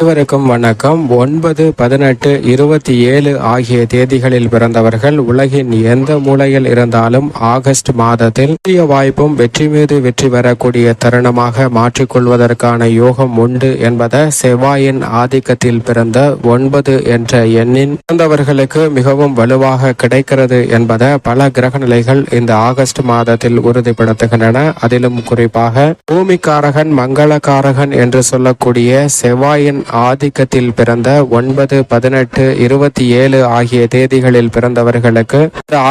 அனைவருக்கும் வணக்கம். ஒன்பது பதினெட்டு இருபத்தி ஏழு ஆகிய தேதிகளில் பிறந்தவர்கள் உலகின் எந்த மூலையில் இருந்தாலும் ஆகஸ்ட் மாதத்தில் புதிய வாய்ப்பும் வெற்றி மீது வெற்றி பெறக்கூடிய தருணமாக மாற்றிக்கொள்வதற்கான யோகம் உண்டு என்பதை செவ்வாயின் ஆதிக்கத்தில் பிறந்த ஒன்பது என்ற எண்ணின் பிறந்தவர்களுக்கு மிகவும் வலுவாக கிடைக்கிறது என்பதை பல கிரகநிலைகள் இந்த ஆகஸ்ட் மாதத்தில் உறுதிப்படுத்துகின்றன. அதிலும் குறிப்பாக பூமிக்காரகன் மங்களக்காரகன் என்று சொல்லக்கூடிய செவ்வாயின் ஆதிக்கத்தில் பிறந்த ஒன்பது பதினெட்டு இருபத்தி ஏழு ஆகிய தேதிகளில் பிறந்தவர்களுக்கு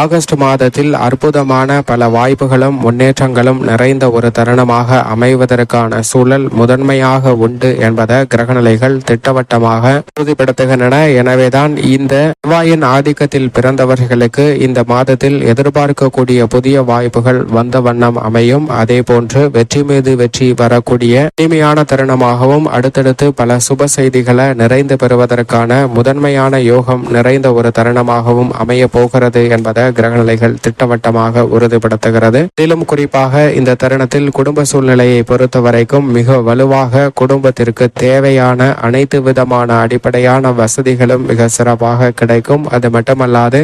ஆகஸ்ட் மாதத்தில் அற்புதமான பல வாய்ப்புகளும் முன்னேற்றங்களும் நிறைந்த ஒரு தருணமாக அமைவதற்கான சூழல் முதன்மையாக உண்டு என்பதை கிரகநிலைகள் திட்டவட்டமாக உறுதிப்படுத்துகின்றன. எனவேதான் இந்த செவ்வாயின் ஆதிக்கத்தில் பிறந்தவர்களுக்கு இந்த மாதத்தில் எதிர்பார்க்கக்கூடிய புதிய வாய்ப்புகள் வந்த வண்ணம் அமையும். அதே போன்று வெற்றி மீது வெற்றி வரக்கூடிய இனிமையான தருணமாகவும் அடுத்தடுத்து பல சுப செய்திகளை நிறைந்து பெறுவதற்கான முதன்மையான யோகம் நிறைந்த ஒரு தருணமாகவும் அமைய போகிறது என்பதை கிரகநிலைகள் திட்டவட்டமாக உறுதிப்படுத்துகிறது. மேலும் குறிப்பாக இந்த தருணத்தில் குடும்ப சூழ்நிலையை பொறுத்த வரைக்கும் மிக வலுவாக குடும்பத்திற்கு தேவையான அனைத்து விதமான அடிப்படையான வசதிகளும் மிக சிறப்பாக கிடைக்கும். அது மட்டுமல்லாது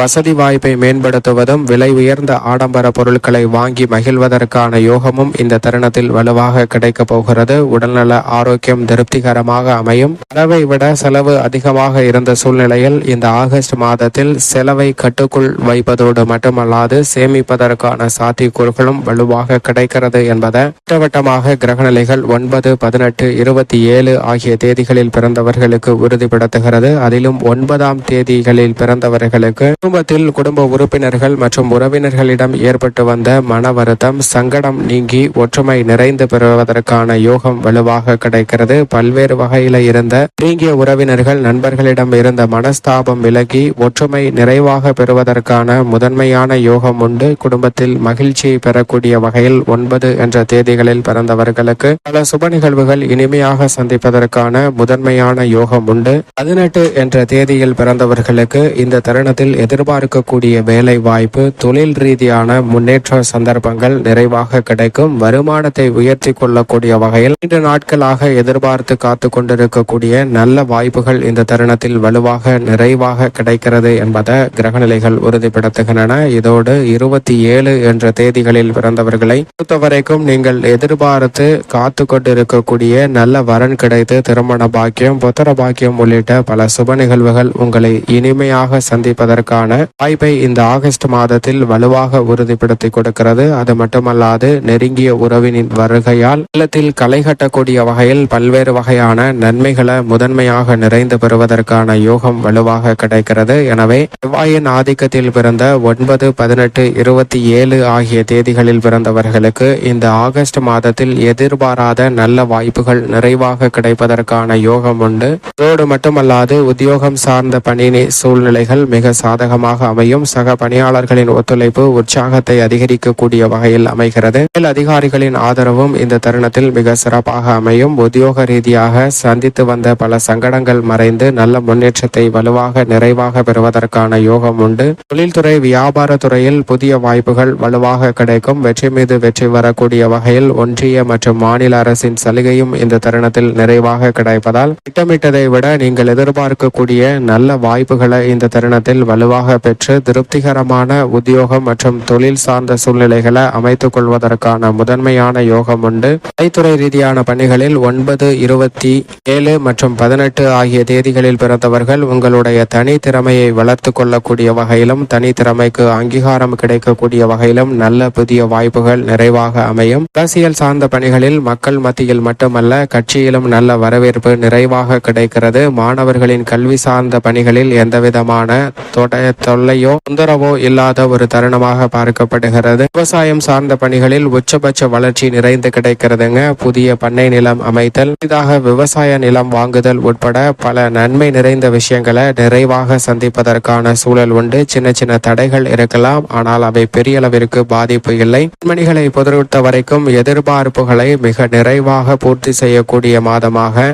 வசதி வாய்ப்பை மேம்படுத்துவதும் விலை உயர்ந்த ஆடம்பர பொருட்களை வாங்கி மகிழ்வதற்கான யோகமும் இந்த தருணத்தில் வலுவாக கிடைக்கப் போகிறது. உடல்நல ஆரோக்கியம் திருப்திகரமாக அமையும். அளவை விட செலவு அதிகமாக இருந்த சூழ்நிலையில் இந்த ஆகஸ்ட் மாதத்தில் செலவை கட்டுக்குள் வைப்பதோடு மட்டுமல்லாது சேமிப்பதற்கான சாத்தியக்கூறுகளும் வலுவாக கிடைக்கிறது என்பதை திட்டவட்டமாக கிரகநிலைகள் ஒன்பது பதினெட்டு இருபத்தி ஏழு ஆகிய தேதிகளில் பிறந்தவர்களுக்கு உறுதிப்படுத்துகிறது. அதிலும் ஒன்பதாம் தேதிகளில் பிறந்தவர்களுக்கு குடும்பத்தில் குடும்ப உறுப்பினர்கள் மற்றும் உறவினர்களிடம் ஏற்பட்டு வந்த மன வருத்தம் சங்கடம் நீங்கி ஒற்றுமை நிறைந்து பெறுவதற்கான யோகம் வலுவாக கிடைக்கிறது. பல்வேறு வகையில இருந்த நீங்கிய உறவினர்கள் நண்பர்களிடம் இருந்த மனஸ்தாபம் விலகி ஒற்றுமை நிறைவாக பெறுவதற்கான முதன்மையான யோகம் உண்டு. குடும்பத்தில் மகிழ்ச்சியை பெறக்கூடிய வகையில் ஒன்பது என்ற தேதிகளில் பிறந்தவர்களுக்கு பல சுப நிகழ்வுகள் இனிமையாக சந்திப்பதற்கான முதன்மையான யோகம் உண்டு. பதினெட்டு என்ற தேதியில் பிறந்தவர்களுக்கு இந்த தருணத்தில் எதிர்பார்க்கக்கூடிய வேலை வாய்ப்பு தொழில் ரீதியான முன்னேற்ற சந்தர்ப்பங்கள் நிறைவாக கிடைக்கும். வருமானத்தை உயர்த்தி கொள்ளக்கூடிய வகையில் இரண்டு நாட்களாக எதிர்பார்த்து காத்து கொண்டிருக்கக்கூடிய நல்ல வாய்ப்புகள் இந்த தருணத்தில் வலுவாக நிறைவாக கிடைக்கிறது என்பதை கிரகநிலைகள் உறுதிப்படுத்துகின்றன. இதோடு இருபத்தி ஏழு என்ற தேதிகளில் பிறந்தவர்களை பொறுத்தவரைக்கும் நீங்கள் எதிர்பார்த்து காத்து கொண்டிருக்கக்கூடிய நல்ல வரன் கிடைத்து திருமண பாக்கியம் புத்திர பாக்கியம் உள்ளிட்ட பல சுப நிகழ்வுகள் உங்களை இனிமையாக சந்திப்பதற்கான வாய்ப்பை இந்த ஆகஸ்ட் மாதத்தில் வலுவாக உறுதிப்படுத்தி கொடுக்கிறது. அது மட்டுமல்லாது நெருங்கிய உறவினின் வருகையால் இல்லத்தில் களை கட்டக்கூடிய வகையில் பல்வேறு வகையான நன்மைகளை முதன்மையாக நிறைந்து பெறுவதற்கான யோகம் வலுவாக கிடைக்கிறது. எனவே செவ்வாயின் ஆதிக்கத்தில் பிறந்த ஒன்பது பதினெட்டு இருபத்தி ஏழு ஆகிய தேதிகளில் பிறந்தவர்களுக்கு இந்த ஆகஸ்ட் மாதத்தில் எதிர்பாராத நல்ல வாய்ப்புகள் நிறைவாக கிடைப்பதற்கான யோகம் உண்டு. அதோடு மட்டுமல்லாது உத்தியோகம் சார்ந்த பணி சூழ்நிலைகள் மிக சாதகமாக அமையும். சக பணியாளர்களின் ஒத்துழைப்பு உற்சாகத்தை அதிகரிக்கக்கூடிய வகையில் அமைகிறது. மேல் அதிகாரிகளின் ஆதரவும் இந்த தருணத்தில் மிக சிறப்பாக அமையும். உத்தியோக ரீதியாக சந்தித்து வந்த பல சங்கடங்கள் மறைந்து நல்ல முன்னேற்றத்தை வலுவாக நிறைவாக பெறுவதற்கான யோகம் உண்டு. தொழில்துறை வியாபார துறையில் புதிய வாய்ப்புகள் வலுவாக கிடைக்கும். வெற்றி மீது வெற்றி வரக்கூடிய வகையில் ஒன்றிய மற்றும் மாநில அரசின் சலுகையும் இந்த தருணத்தில் நிறைவாக கிடைப்பதால் திட்டமிட்டதை விட நீங்கள் எதிர்பார்க்கக்கூடிய நல்ல வாய்ப்புகளை இந்த தருணத்தில் வலுவாக பெற்று திருப்திகரமான உத்தியோகம் மற்றும் தொழில் சார்ந்த சூழ்நிலைகளை அமைத்துக் கொள்வதற்கான முதன்மையான யோகம் உண்டு. கலைத்துறை ரீதியான பணிகளில் ஒன்பது இருபத்தி ஏழு மற்றும் பதினெட்டு ஆகிய தேதிகளில் பிறந்தவர்கள் உங்களுடைய தனித்திறமையை வளர்த்து கொள்ளக்கூடிய வகையிலும் தனித்திறமைக்கு அங்கீகாரம் கிடைக்கக்கூடிய வகையிலும் நல்ல புதிய வாய்ப்புகள் நிறைவாக அமையும். அரசியல் சார்ந்த பணிகளில் மக்கள் மத்தியில் மட்டுமல்ல கட்சியிலும் நல்ல வரவேற்பு நிறைவாக கிடைக்கிறது. மாணவர்களின் கல்வி சார்ந்த பணிகளில் எந்தவிதமான தொட தொல்லையோ தொந்தரவோ இல்லாத ஒரு தருணமாக பார்க்கப்படுகிறது. விவசாயம் சார்ந்த பணிகளில் உச்சபட்ச வளர்ச்சி நிறைந்து கிடைக்கிறதுங்க. புதிய பண்ணை நிலம் அமைத்தல் புதிதாக விவசாய விவசாய நிலம் வாங்குதல் உட்பட பல நன்மை நிறைந்த விஷயங்களை நிறைவாக சந்திப்பதற்கான சூழல் உண்டு. சின்ன சின்ன தடைகள் இருக்கலாம். ஆனால் அவை பெரிய அளவிற்கு பாதிப்பு இல்லை. பெண்மணிகளை பொறுத்த வரைக்கும் எதிர்பார்ப்புகளை மிக நிறைவாக பூர்த்தி செய்யக்கூடிய மாதமாக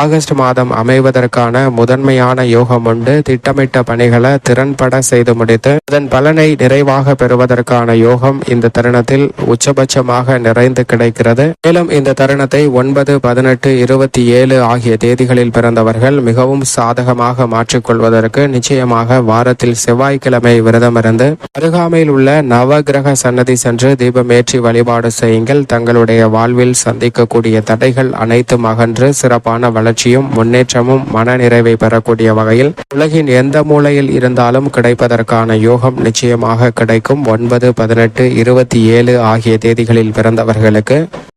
ஆகஸ்ட் மாதம் அமைவதற்கான முதன்மையான யோகம் உண்டு. திட்டமிட்ட பணிகளை திறன்பட செய்து முடித்து அதன் பலனை நிறைவாக பெறுவதற்கான யோகம் இந்த தருணத்தில் உச்சபட்சமாக நிறைந்து கிடைக்கிறது. மேலும் இந்த தருணத்தை ஒன்பது பதினெட்டு இருபத்தி ஏழு ஆகிய தேதிகளில் பிறந்தவர்கள் மிகவும் சாதகமாக மாற்றிக்கொள்வதற்கு நிச்சயமாக வாரத்தில் செவ்வாய்க்கிழமை விரதமிருந்து அருகாமையில் உள்ள நவகிரக சன்னதி சென்று தீபமேற்றி வழிபாடு செய்யுங்கள். தங்களுடைய வாழ்வில் சந்திக்கக்கூடிய தடைகள் அனைத்தும் அகன்று சிறப்பான வளர்ச்சியும் முன்னேற்றமும் மனநிறைவை பெறக்கூடிய வகையில் உலகின் எந்த மூலையில் இருந்தாலும் கிடைப்பதற்கான யோகம் நிச்சயமாக கிடைக்கும். ஒன்பது பதினெட்டு இருபத்தி ஏழு ஆகிய தேதிகளில் பிறந்தவர்களுக்கு